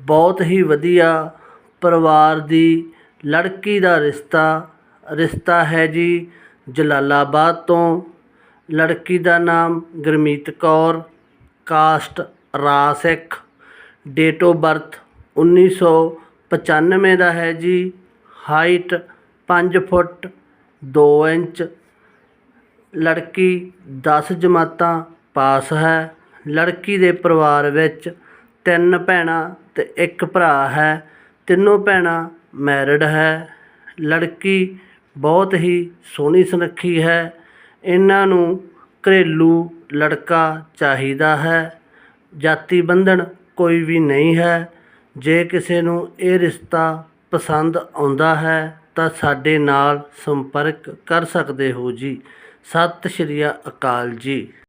ਬਹੁਤ ਹੀ ਵਧੀਆ ਪਰਿਵਾਰ ਦੀ ਲੜਕੀ ਦਾ ਰਿਸ਼ਤਾ ਰਿਸ਼ਤਾ ਹੈ ਜੀ ਜਲਾਲਾਬਾਦ ਤੋਂ। ਲੜਕੀ ਦਾ ਨਾਮ Gurmeet Kaur, caste Rai Sikh date of birth 1995 ਦਾ ਹੈ ਜੀ। ਹਾਈਟ ਪੰਜ ਫੁੱਟ ਦੋ ਇੰਚ। ਲੜਕੀ ਦਸ ਜਮਾਤਾਂ ਪਾਸ ਹੈ। ਲੜਕੀ ਦੇ ਪਰਿਵਾਰ ਵਿੱਚ ਤਿੰਨ ਭੈਣਾਂ ਅਤੇ ਇੱਕ ਭਰਾ ਹੈ। ਤਿੰਨੋਂ ਭੈਣਾਂ ਮੈਰਿਡ ਹੈ। ਲੜਕੀ ਬਹੁਤ ਹੀ ਸੋਹਣੀ ਸੁਨੱਖੀ ਹੈ। ਇਹਨਾਂ ਨੂੰ ਘਰੇਲੂ ਲੜਕਾ ਚਾਹੀਦਾ ਹੈ। ਜਾਤੀ ਬੰਧਨ ਕੋਈ ਵੀ ਨਹੀਂ ਹੈ। ਜੇ ਕਿਸੇ ਨੂੰ ਇਹ ਰਿਸ਼ਤਾ ਪਸੰਦ ਆਉਂਦਾ ਹੈ, ਤਾਂ ਸਾਡੇ ਨਾਲ ਸੰਪਰਕ ਕਰ ਸਕਦੇ ਹੋ ਜੀ। ਸਤਿ ਸ਼੍ਰੀ ਅਕਾਲ ਜੀ।